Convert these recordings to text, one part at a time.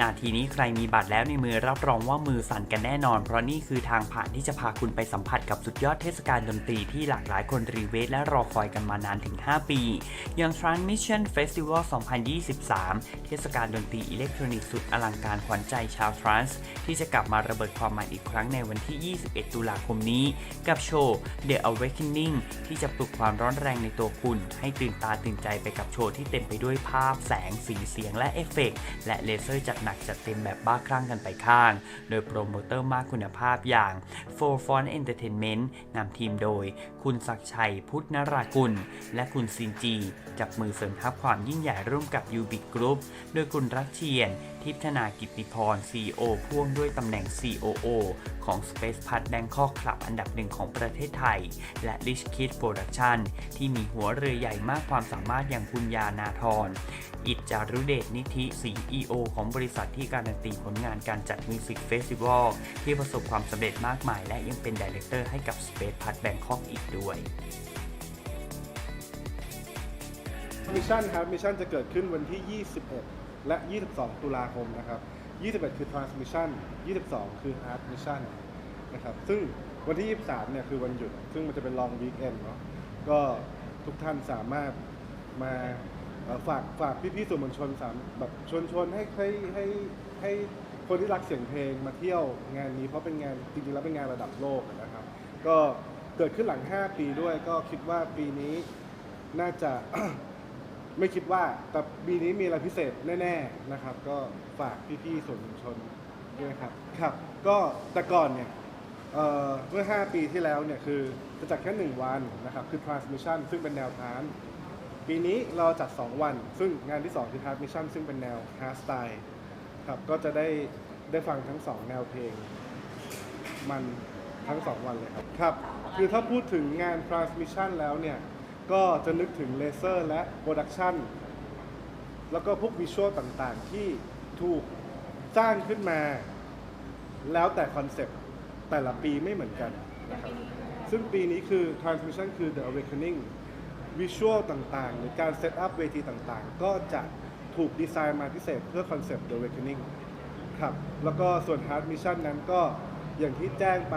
นาทีนี้ใครมีบัตรแล้วในมือรับรองว่ามือสั่นกันแน่นอน เพราะนี่คือทางผ่านที่จะพาคุณไปสัมผัสกับสุดยอดเทศกาลดนตรีที่หลากหลายคนรีเวทและรอคอยกันมานานถึง 5 ปี อย่าง Transmission Festival 2023 เทศกาลดนตรีอิเล็กทรอนิกส์สุดอลังการขวัญใจชาวทรานส์ที่จะกลับมาระเบิดความมันอีกครั้งในวันที่ 21 ตุลาคมนี้ กับโชว์ The Awakening ที่จะปลุกความร้อนแรงในตัวคุณ ให้ตื่นตาตื่นใจไปกับโชว์ที่เต็มไปด้วยภาพแสงสีเสียงและเอฟเฟกต์และเลเซอร์จัดหนักจัดเต็มแบบบ้าคลั่งกันไปข้าง โดยโปรโมเตอร์มากคุณภาพอย่าง f o r Font Entertainment นำทีมโดย คุณศักชัยพุทธนรากุล และคุณซินจี จับมือเสริมทัพความยิ่งใหญ่ร่วมกับ u b i ิ Group โดยคุณรักเชียน ทิพธนากิติพร CEO พ่วงด้วยตำแหน่ง COO ของ Space p a d Bangkok Club อันดับหนึ่งของประเทศไทย และ Rich Kid Production ที่มีหัวเรือใหญ่มากความสามารถอย่างคุณยานาทรอิจจารุเดชนิธิ CEO ของบริษัทที่การันตีผลงานการจัดมิวสิกเฟสติวัลที่ประสบความสำเร็จมากมาย และยังเป็นดีเลกเตอร์ให้กับ Space p a d Bangkok อีกด้วยมิชชั่นครับมิชชั่นจะเกิดขึ้นวันที่ 21 และ 22 ตุลาคมนะครับ 21 คือ Transmission 22 คือ Hard Mission นะครับ ซึ่งวันที่ 23 เนี่ยคือวันหยุด ซึ่งมันจะเป็น Long Weekend เนาะ ก็ทุกท่านสามารถมาฝากฝากพี่ๆสื่อมวลชนสามแบบชวนชวนให้ให้ให้ให้คนที่รักเสียงเพลงมาเที่ยวงานนี้เพราะเป็นงานจริงๆแล้วเป็นงานระดับโลกนะครับ ก็เกิดขึ้นหลัง 5 ปีด้วย ก็คิดว่าปีนี้น่าจะ ไม่คิดว่าแต่ปีนี้มีอะไรพิเศษแน่ๆนะครับ ก็ฝากพี่ๆสื่อมวลชนด้วยครับครับ ก็แต่ก่อนเนี่ยเอ่อเมื่อ 5 ปีที่แล้วเนี่ยคือจะจัดแค่ 1 วันนะครับคือ transmission ซึ่งเป็นแนวทาน ปีนี้เราจัด 2 วัน ซึ่งงานที่ 2 คือ transmission ซึ่งเป็นแนว hard style ครับก็จะได้ได้ฟังทั้ง 2 แนวเพลง มันทั้ง 2 วันเลยครับครับ คือถ้าพูดถึงงาน transmission แล้วเนี่ย ก็จะนึกถึงเลเซอร์และโปรดักชันแล้วก็พวกวิชวลต่างๆ ที่ถูกสร้างขึ้นมา แล้วแต่คอนเซปต์แต่ละปีไม่เหมือนกันนะครับซึ่งปีนี้คือ transmission คือ the awakening วิชวลต่างๆ หรือการเซตอัพเวทีต่างๆ ก็จะถูกดีไซน์มาพิเศษเพื่อคอนเซปต์ the awakening ครับ แล้วก็ส่วน hard mission นั้นก็อย่างที่แจ้งไป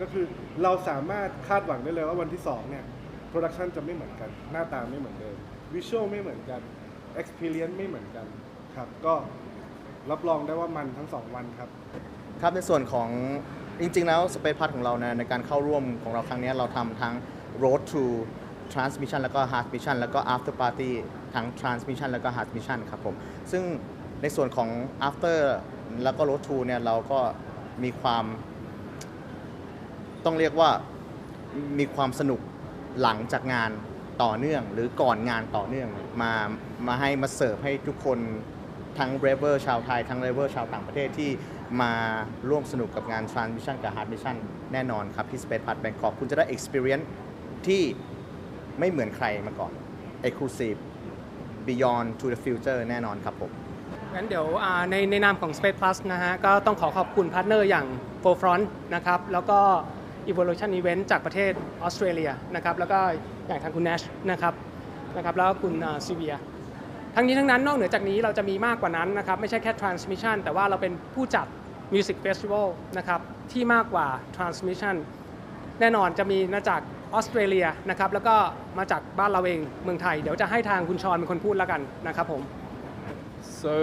ก็คือเราสามารถคาดหวังได้เลยว่าวันที่ 2 เนี่ย รดักชันจะไม่เหมือนกัน หน้าตาไม่เหมือนเดิมวิชวลไม่เหมือนกัน experience ไม่เหมือนกันครับ ก็รับรองได้ว่ามันทั้ง 2 วันครับ ครับในส่วนของจริง ๆ แล้ว Space Pass ของเรานะในการเข้าร่วมของเราครั้งนี้เราทำทั้ง Road to Transmission แล้วก็ Hard Mission แล้วก็ After Party ทั้ง Transmission แล้วก็ Hard Mission ครับผม ซึ่งในส่วนของ After แล้วก็ Road to เนี่ยเราก็มีความ ต้องเรียกว่ามีความสนุก หลังจากงานต่อเนื่อง หรือก่อนงานต่อเนื่องมามาให้มาเสิร์ฟให้ทุกคนทั้งเรเวอร์ชาวไทย ทั้งเรเวอร์ชาวต่างประเทศที่มาร่วมสนุกกับงาน Transmission กับ Hard Mission แน่นอนครับที่ Space Park Bangkok คุณจะได้ experience ที่ไม่เหมือนใครมาก่อน exclusive beyond to the future แน่นอนครับผมงั้นเดี๋ยวในในนามของ Space Plus นะฮะ ก็ต้องขอขอบคุณพาร์ทเนอร์อย่าง Forefront นะครับ แล้วก็ Evolution Event จากประเทศออสเตรเลียนะครับแล้วก็อย่างทางคุณ Nash นะครับนะครับแล้วก็คุณซีเวียทั้งนี้ทั้งนั้นนอกเหนือจากนี้เราจะมีมากกว่านั้นนะครับไม่ใช่แค่ Transmission แต่ว่าเราเป็นผู้จัด Music Festival นะครับที่มากกว่า Transmission แน่นอนจะมีมาจากออสเตรเลียนะครับแล้วก็มาจากบ้านเราเองเมืองไทย เดี๋ยวจะให้ทางคุณชอนเป็นคนพูดแล้วกันนะครับผม So,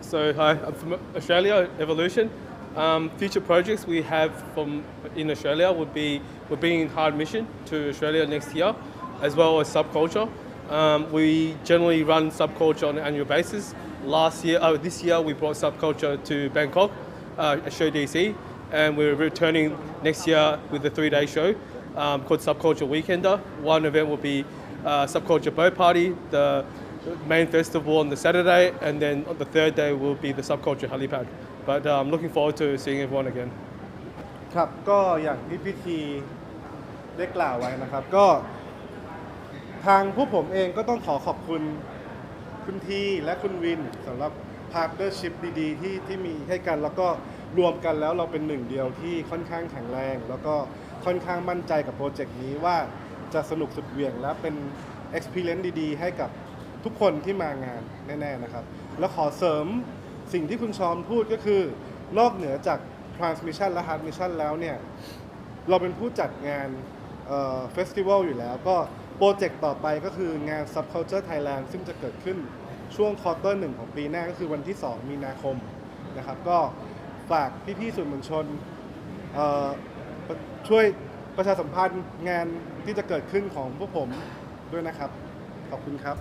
so hi, I'm from Australia, Evolution. Um, future projects we have from in Australia would be we're bringing hard mission to Australia next year, as well as subculture. Um, we generally run subculture on an annual basis. Last year, oh, this year we brought subculture to Bangkok, uh, a show DC, and we're returning next year with a three-day show um, called Subculture Weekender. One event will be uh, Subculture Boat Party, the main festival on the Saturday, and then on the third day will be the Subculture Helipad. But uh, I'm looking forward to seeing everyone again. ครับ ก็อย่างที่พิธีได้กล่าวไว้นะครับ ก็ ทางผู้ผมเองก็ต้องขอขอบคุณคุณทีและคุณวินสำหรับพาร์ n เ r อร์ชิพดีๆ ที่ที่มีให้กัน แล้วก็รวมกันแล้วเราเป็นหนึ่งเดียวที่ค่อนข้างแข็งแรง แล้วก็ค่อนข้างมั่นใจกับโปรเจกต์นี้ว่าจะสนุกสุดเหวี่ยงและเป็น Experience ดีๆ ให้กับทุกคนที่มางานแน่ ๆ นะครับ แล้วขอเสริม สิ่งที่คุณชอมพูดก็คือนอกเหนือจาก transmission และ hard mission แล้วเนี่ย เราเป็นผู้จัดงานเฟสติวัลอยู่แล้ว ก็โปรเจกต์ต่อไปก็คืองาน Subculture Thailand ซึ่งจะเกิดขึ้นช่วงควอเตอร์หนึ่งของปีหน้าก็คือวันที่ 2 มีนาคมนะครับ ก็ฝากพี่ๆสื่อมวลชนเอ่อช่วยประชาสัมพันธ์งานที่จะเกิดขึ้นของพวกผมด้วยนะครับ ขอบคุณครับ